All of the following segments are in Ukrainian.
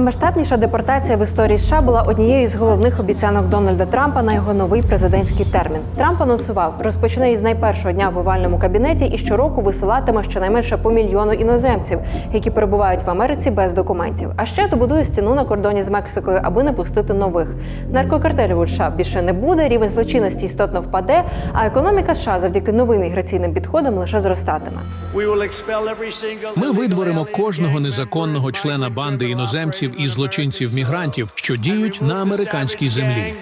Наймасштабніша депортація в історії США була однією з головних обіцянок Дональда Трампа на його новий президентський термін. Трамп анонсував, розпочне із найпершого дня в овальному кабінеті і щороку висилатиме щонайменше по мільйону іноземців, які перебувають в Америці без документів. А ще добудує стіну на кордоні з Мексикою, аби не пустити нових. Наркокартелів у США більше не буде, рівень злочинності істотно впаде, а економіка США завдяки новим міграційним підходам лише зростатиме. Ми видворимо кожного незаконного члена банди іноземців і злочинців-мігрантів, що діють на американській землі.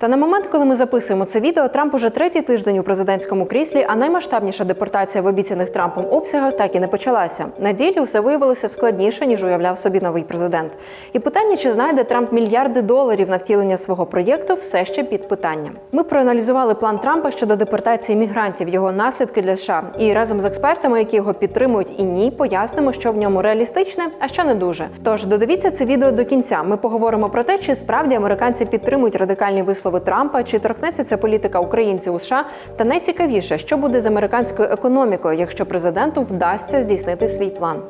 Та на момент, коли ми записуємо це відео, Трамп уже третій тиждень у президентському кріслі, а наймасштабніша депортація в обіцяних Трампом обсягах так і не почалася. На ділі усе виявилося складніше ніж уявляв собі новий президент. І питання, чи знайде Трамп мільярди доларів на втілення свого проєкту, все ще під питанням. Ми проаналізували план Трампа щодо депортації мігрантів, його наслідки для США, і разом з експертами, які його підтримують і ні, пояснимо, що в ньому реалістичне, а що не дуже. Тож додивіться це відео до кінця. Ми поговоримо про те, чи справді американці підтримують радикальні вислови Трампа, чи торкнеться ця політика українців у США. Та найцікавіше, що буде з американською економікою, якщо президенту вдасться здійснити свій план.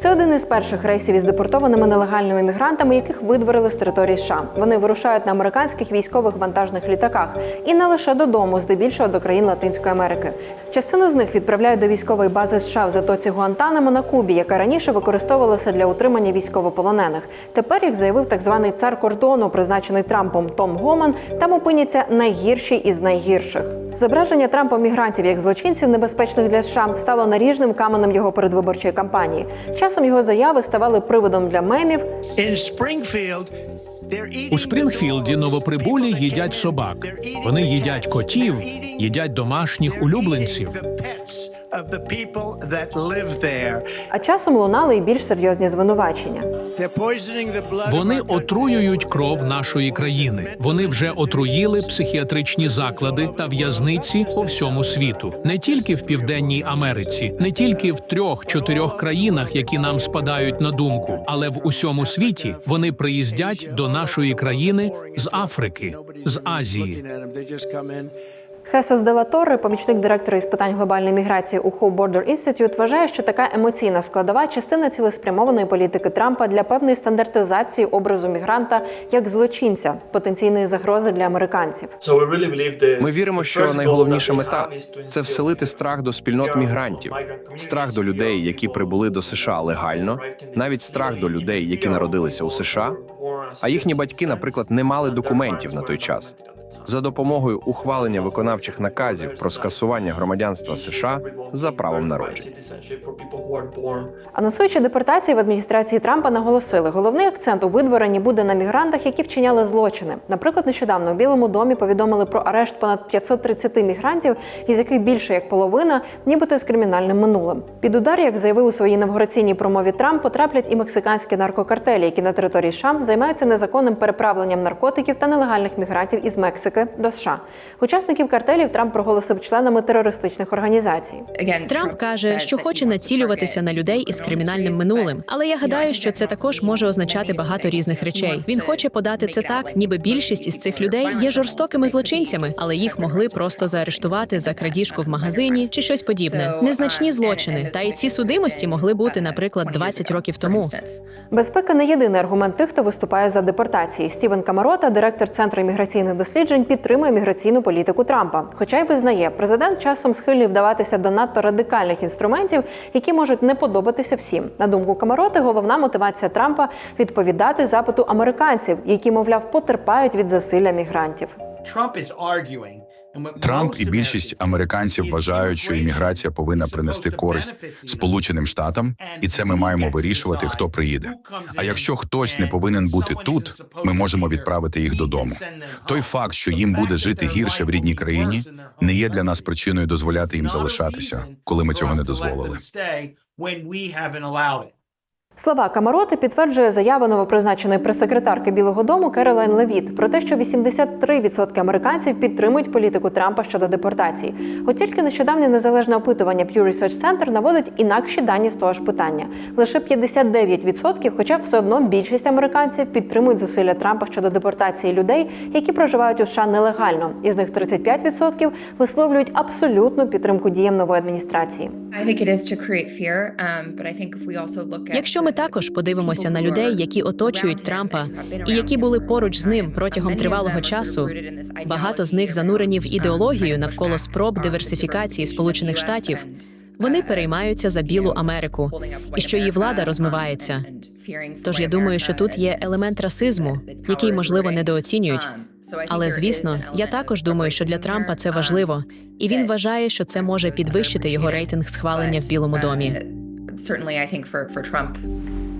Це один із перших рейсів із депортованими нелегальними мігрантами, яких видворили з території США. Вони вирушають на американських військових вантажних літаках і не лише додому, здебільшого до країн Латинської Америки. Частину з них відправляють до військової бази США в затоці Гуантанамо на Кубі, яка раніше використовувалася для утримання військовополонених. Тепер, як заявив так званий цар кордону, призначений Трампом Том Гоман, там опиняться найгірші із найгірших. Зображення Трампа мігрантів як злочинців, небезпечних для США, стало наріжним каменем його передвиборчої кампанії. Часом його заяви ставали приводом для мемів, У Спрінгфілді новоприбулі їдять собак. Вони їдять котів, їдять домашніх улюбленців. А часом лунали й більш серйозні звинувачення. Вони отруюють кров нашої країни. Вони вже отруїли психіатричні заклади та в'язниці по всьому світу, не тільки в південній Америці, не тільки в трьох-чотирьох країнах, які нам спадають на думку, але в усьому світі вони приїздять до нашої країни з Африки, з Азії. Хесос Де помічник директора із питань глобальної міграції у Hope Border Institute, вважає, що така емоційна складова частина цілеспрямованої політики Трампа для певної стандартизації образу мігранта як злочинця, потенційної загрози для американців. Ми віримо, що найголовніша мета це вселити страх до спільнот мігрантів, страх до людей, які прибули до США легально, навіть страх до людей, які народилися у США, а їхні батьки, наприклад, не мали документів на той час. За допомогою ухвалення виконавчих наказів про скасування громадянства США за правом народження. Анонсуючи депортації в адміністрації Трампа, наголосили, головний акцент у видворенні буде на мігрантах, які вчиняли злочини. Наприклад, нещодавно у Білому домі повідомили про арешт понад 530 мігрантів, із яких більше як половина, нібито з кримінальним минулим. Під удар, як заявив у своїй інавгураційній промові Трамп, потраплять і мексиканські наркокартелі, які на території США займаються незаконним переправленням наркотиків та нелегальних мігрантів із Мексики до США. Учасників картелів Трамп проголосив членами терористичних організацій. Трамп каже, що хоче націлюватися на людей із кримінальним минулим, але я гадаю, що це також може означати багато різних речей. Він хоче подати це так, ніби більшість із цих людей є жорстокими злочинцями, але їх могли просто заарештувати за крадіжку в магазині чи щось подібне. Незначні злочини. Та й ці судимості могли бути, наприклад, 20 років тому. Безпека не єдиний аргумент тих, хто виступає за депортації. Стівен Камарота, директор центру імміграційних досліджень, підтримує міграційну політику Трампа. Хоча й визнає, президент часом схильний вдаватися до надто радикальних інструментів, які можуть не подобатися всім. На думку Камароти, головна мотивація Трампа відповідати запиту американців, які, мовляв, потерпають від засилля мігрантів. Трамп і більшість американців вважають, що імміграція повинна принести користь Сполученим Штатам, і це ми маємо вирішувати, хто приїде. А якщо хтось не повинен бути тут, ми можемо відправити їх додому. Той факт, що їм буде жити гірше в рідній країні, не є для нас причиною дозволяти їм залишатися, коли ми цього не дозволили. Слова Камароти підтверджує заява новопризначеної прес-секретарки Білого Дому Керолайн Левіт про те, що 83% американців підтримують політику Трампа щодо депортації. От тільки нещодавнє незалежне опитування Pew Research Center наводить інакші дані з того ж питання. Лише 59%, хоча все одно більшість американців підтримують зусилля Трампа щодо депортації людей, які проживають у США нелегально. Із них 35% висловлюють абсолютну підтримку діям нової адміністрації. Um, Якщо ми також подивимося на людей, які оточують Трампа і які були поруч з ним протягом тривалого часу, багато з них занурені в ідеологію навколо спроб диверсифікації Сполучених Штатів. Вони переймаються за білу Америку і що її влада розмивається. Тож я думаю, що тут є елемент расизму, який можливо недооцінюють. Але звісно, я також думаю, що для Трампа це важливо, і він вважає, що це може підвищити його рейтинг схвалення в Білому домі.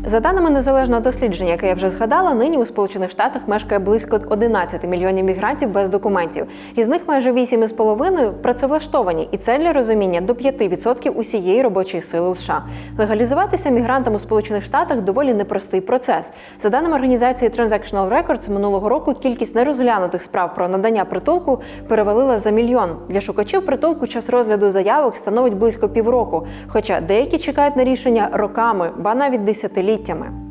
За даними незалежного дослідження, яке я вже згадала, нині у Сполучених Штатах мешкає близько 11 мільйонів мігрантів без документів. Із них майже 8,5 працевлаштовані, і це для розуміння до 5% усієї робочої сили у США. Легалізуватися мігрантам у Сполучених Штатах доволі непростий процес. За даними організації Transactional Records, минулого року кількість нерозглянутих справ про надання притулку перевалила за мільйон. Для шукачів притулку час розгляду заявок становить близько півроку, хоча деякі чекають на рішення роками, ба навіть десятиліттями.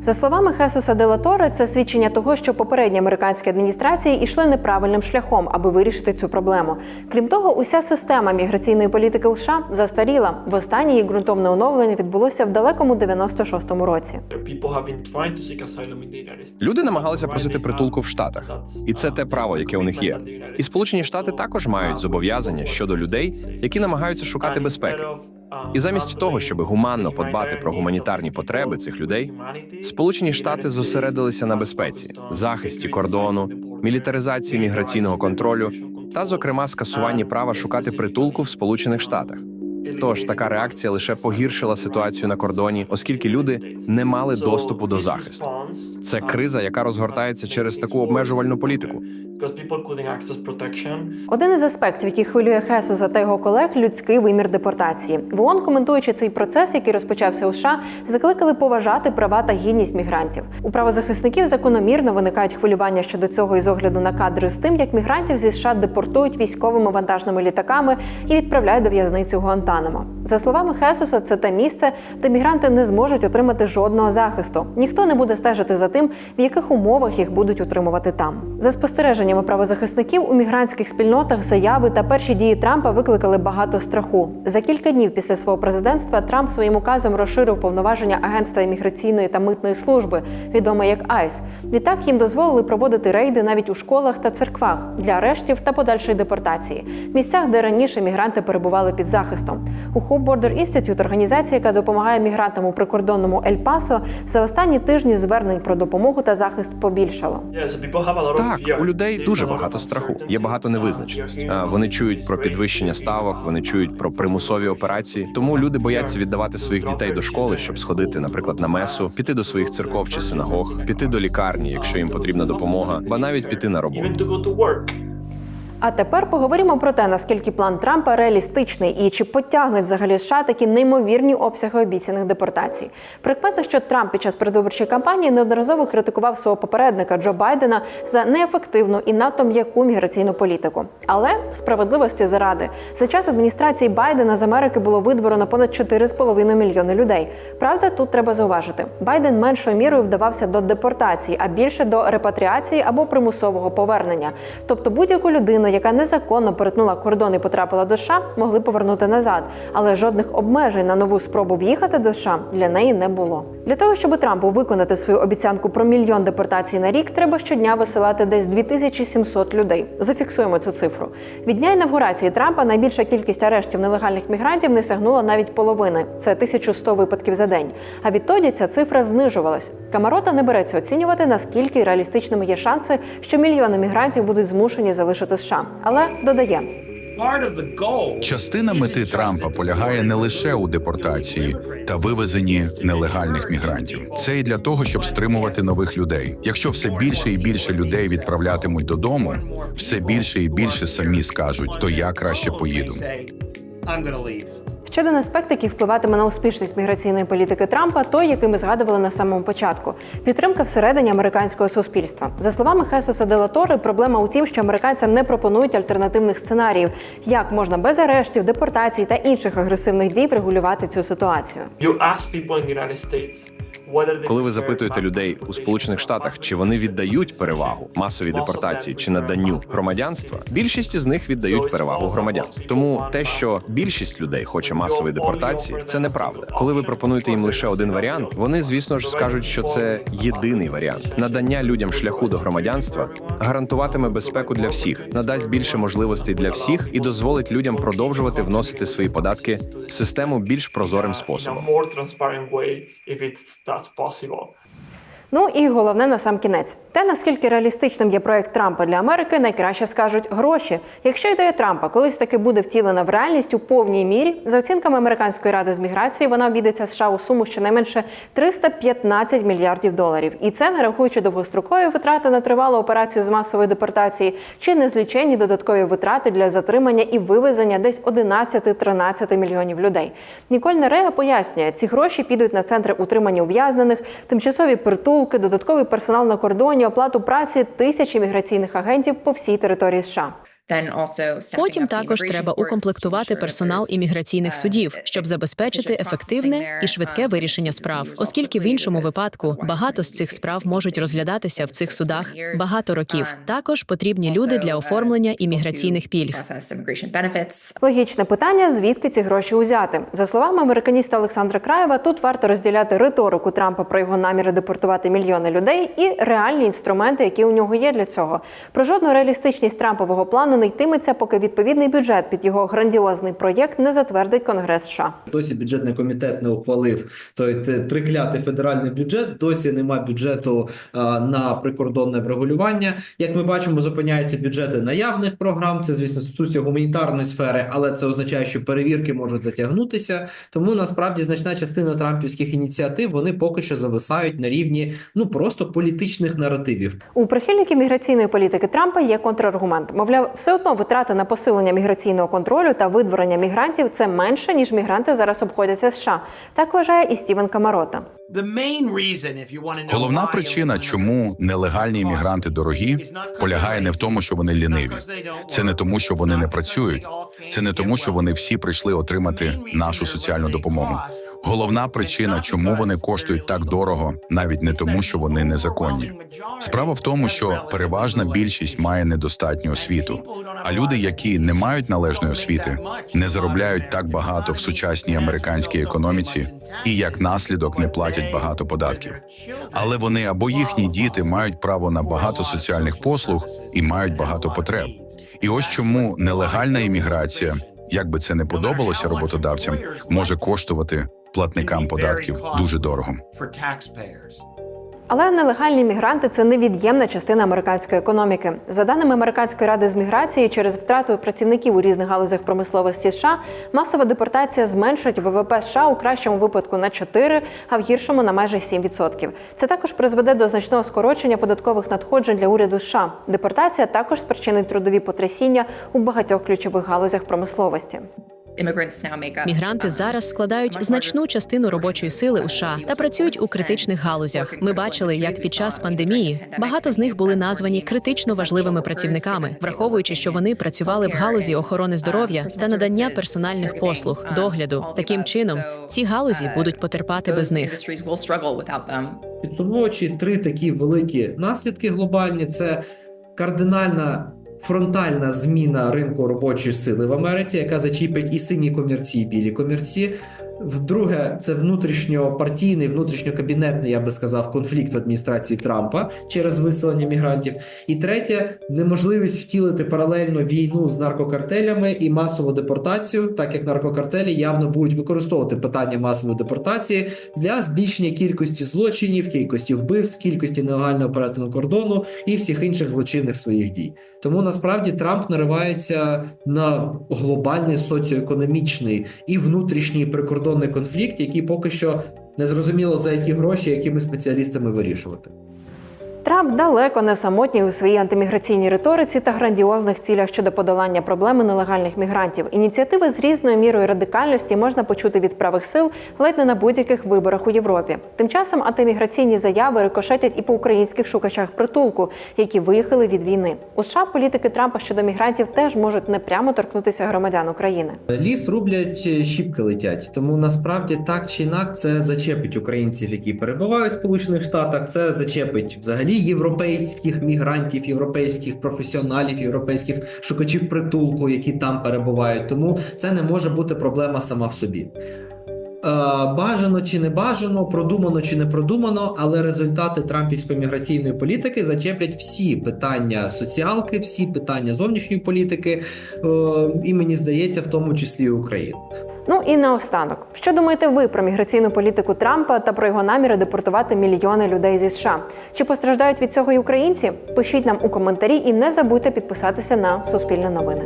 За словами Хесуса Делаторе, це свідчення того, що попередні американські адміністрації йшли неправильним шляхом, аби вирішити цю проблему. Крім того, уся система міграційної політики у США застаріла. Востаннє її ґрунтовне оновлення відбулося в далекому 96-му році. Люди намагалися просити притулку в Штатах, і це те право, яке у них є. І Сполучені Штати також мають зобов'язання щодо людей, які намагаються шукати безпеки. І замість того, щоб гуманно подбати про гуманітарні потреби цих людей, Сполучені Штати зосередилися на безпеці, захисті кордону, мілітаризації міграційного контролю та, зокрема, скасуванні права шукати притулку в Сполучених Штатах. Тож така реакція лише погіршила ситуацію на кордоні, оскільки люди не мали доступу до захисту. Це криза, яка розгортається через таку обмежувальну політику. Один із аспектів, який хвилює Хесуса та його колег, людський вимір депортації. В ООН, коментуючи цей процес, який розпочався у США, закликали поважати права та гідність мігрантів. У правозахисників закономірно виникають хвилювання щодо цього із огляду на кадри з тим, як мігрантів зі США депортують військовими вантажними літаками і відправляють до в'язниці Гуантанамо. За словами Хесуса, це те місце, де мігранти не зможуть отримати жодного захисту. Ніхто не буде стежити за тим, в яких умовах їх будуть утримувати там. За спостереженнями правозахисників у мігрантських спільнотах заяви та перші дії Трампа викликали багато страху. За кілька днів після свого президентства Трамп своїм указом розширив повноваження агентства імміграційної та митної служби, відоме як АЙС. Відтак їм дозволили проводити рейди навіть у школах та церквах для арештів та подальшої депортації, в місцях, де раніше мігранти перебували під захистом. У Hope Border Institute, організація, яка допомагає мігрантам у прикордонному Ель Пасо, за останні тижні звернень про допомогу та захист побільшало. Так, у людей дуже багато страху. Є багато невизначеності. Вони чують про підвищення ставок, вони чують про примусові операції. Тому люди бояться віддавати своїх дітей до школи, щоб сходити, наприклад, на месу, піти до своїх церков чи синагог, піти до лікарні, якщо їм потрібна допомога, ба навіть піти на роботу. А тепер поговоримо про те, наскільки план Трампа реалістичний і чи потягнуть взагалі США такі неймовірні обсяги обіцяних депортацій. Прикметно, що Трамп під час передвиборчої кампанії неодноразово критикував свого попередника Джо Байдена за неефективну і надто м'яку міграційну політику. Але справедливості заради за час адміністрації Байдена з Америки було видворено понад 4,5 мільйони людей. Правда, тут треба зауважити, Байден меншою мірою вдавався до депортації, а більше до репатріації або примусового повернення. Тобто будь-яку людину, яка незаконно перетнула кордон і потрапила до США, могли повернути назад, але жодних обмежень на нову спробу в'їхати до США для неї не було. Для того щоб Трампу виконати свою обіцянку про мільйон депортацій на рік, треба щодня висилати десь 2700 людей. Зафіксуємо цю цифру. Від дня інавгурації Трампа найбільша кількість арештів нелегальних мігрантів не сягнула навіть половини це 1100 випадків за день. А відтоді ця цифра знижувалась. Камарота не береться оцінювати, наскільки реалістичними є шанси, що мільйони мігрантів будуть змушені залишити США. Але додає. Частина мети Трампа полягає не лише у депортації та вивезенні нелегальних мігрантів. Це і для того, щоб стримувати нових людей. Якщо все більше і більше людей відправлятимуть додому, все більше і більше самі скажуть, то я краще поїду. Ще один аспект, який впливатиме на успішність міграційної політики Трампа, той, який ми згадували на самому початку підтримка всередині американського суспільства. За словами Хесуса Делатори, проблема у тім, що американцям не пропонують альтернативних сценаріїв, як можна без арештів, депортацій та інших агресивних дій врегулювати цю ситуацію. You ask people in the United States Коли ви запитуєте людей у Сполучених Штатах, чи вони віддають перевагу масовій депортації чи наданню громадянства, більшість із них віддають перевагу громадянству. Тому те, що більшість людей хоче масової депортації, це неправда. Коли ви пропонуєте їм лише один варіант, вони звісно ж скажуть, що це єдиний варіант. Надання людям шляху до громадянства гарантуватиме безпеку для всіх, надасть більше можливостей для всіх і дозволить людям продовжувати вносити свої податки в систему більш прозорим способом. that's possible. Ну і головне на сам кінець. Те, наскільки реалістичним є проект Трампа для Америки, найкраще скажуть гроші. Якщо ідея Трампа колись таки буде втілена в реальність у повній мірі, за оцінками американської ради з міграції, вона обійдеться США у суму щонайменше 315 мільярдів доларів. І це не рахуючи довгострокові витрати на тривалу операцію з масової депортації чи незліченні додаткові витрати для затримання і вивезення десь 11-13 мільйонів людей. Ніколь Нерея пояснює, ці гроші підуть на центри утримання ув'язнених, тимчасові притулки, додатковий персонал на кордоні, оплату праці тисячі міграційних агентів по всій території США. Потім також треба укомплектувати персонал імміграційних судів, щоб забезпечити ефективне і швидке вирішення справ, оскільки в іншому випадку багато з цих справ можуть розглядатися в цих судах багато років. Також потрібні люди для оформлення імміграційних пільг. Логічне питання: звідки ці гроші узяти? За словами американіста Олександра Краєва, тут варто розділяти риторику Трампа про його наміри депортувати мільйони людей і реальні інструменти, які у нього є для цього. Про жодну реалістичність Трампового плану не йтиметься, поки відповідний бюджет під його грандіозний проєкт не затвердить Конгрес США. Досі бюджетний комітет не ухвалив той триклятий федеральний бюджет. Досі нема бюджету а, на прикордонне врегулювання. Як ми бачимо, зупиняються бюджети наявних програм. Це звісно стосується гуманітарної сфери, але це означає, що перевірки можуть затягнутися. Тому насправді значна частина трампівських ініціатив вони поки що зависають на рівні ну просто політичних наративів. У прихильників міграційної політики Трампа є контраргумент. Мовляв, все одно витрати на посилення міграційного контролю та видворення мігрантів це менше ніж мігранти зараз обходяться США. Так вважає і Стівен Камарота. Головна причина, чому нелегальні іммігранти дорогі, полягає не в тому, що вони ліниві. Це не тому, що вони не працюють. Це не тому, що вони всі прийшли отримати нашу соціальну допомогу. Головна причина, чому вони коштують так дорого, навіть не тому, що вони незаконні. Справа в тому, що переважна більшість має недостатню освіту. А люди, які не мають належної освіти, не заробляють так багато в сучасній американській економіці і як наслідок не платять багато податків. Але вони або їхні діти мають право на багато соціальних послуг і мають багато потреб. І ось чому нелегальна імміграція, як би це не подобалося роботодавцям, може коштувати платникам податків дуже дорого. Але нелегальні мігранти це невід'ємна частина американської економіки. За даними американської ради з міграції, через втрату працівників у різних галузях промисловості США масова депортація зменшить ВВП США у кращому випадку на 4, а в гіршому на майже 7%. Це також призведе до значного скорочення податкових надходжень для уряду США. Депортація також спричинить трудові потрясіння у багатьох ключових галузях промисловості. Мігранти зараз складають значну частину робочої сили у США та працюють у критичних галузях. Ми бачили, як під час пандемії багато з них були названі критично важливими працівниками, враховуючи, що вони працювали в галузі охорони здоров'я та надання персональних послуг, догляду. Таким чином, ці галузі будуть потерпати без них. Підсумовуючи три такі великі наслідки глобальні: це кардинальна. Фронтальна зміна ринку робочої сили в Америці, яка зачіпить і сині комірці, і білі комірці. Вдруге, це внутрішньопартійний, внутрішньокабінетний, я би сказав, конфлікт в адміністрації Трампа через виселення мігрантів. І третє неможливість втілити паралельно війну з наркокартелями і масову депортацію, так як наркокартелі явно будуть використовувати питання масової депортації для збільшення кількості злочинів, кількості вбивств, кількості нелегального перетину кордону і всіх інших злочинних своїх дій. Тому насправді Трамп наривається на глобальний соціоекономічний і внутрішній прикордонний конфлікт, який поки що не зрозуміло за які гроші, якими спеціалістами вирішувати. Трамп далеко не самотній у своїй антиміграційній риториці та грандіозних цілях щодо подолання проблеми нелегальних мігрантів. Ініціативи з різною мірою радикальності можна почути від правих сил ледь не на будь-яких виборах у Європі. Тим часом антиміграційні заяви рикошетять і по українських шукачах притулку, які виїхали від війни. У США політики Трампа щодо мігрантів теж можуть непрямо торкнутися громадян України. Ліс рублять, е, щіпки летять. Тому насправді так чи інак це зачепить українців, які перебувають в Сполучених Штатах. Це зачепить взагалі європейських мігрантів, європейських професіоналів, європейських шукачів притулку, які там перебувають. Тому це не може бути проблема сама в собі. Е, Бажано чи не бажано, продумано чи не продумано, але результати трампівської міграційної політики зачеплять всі питання соціалки, всі питання зовнішньої політики, е, і мені здається, в тому числі і України. Ну і наостанок, що думаєте ви про міграційну політику Трампа та про його наміри депортувати мільйони людей зі США? Чи постраждають від цього і українці? Пишіть нам у коментарі і не забудьте підписатися на Суспільне новини.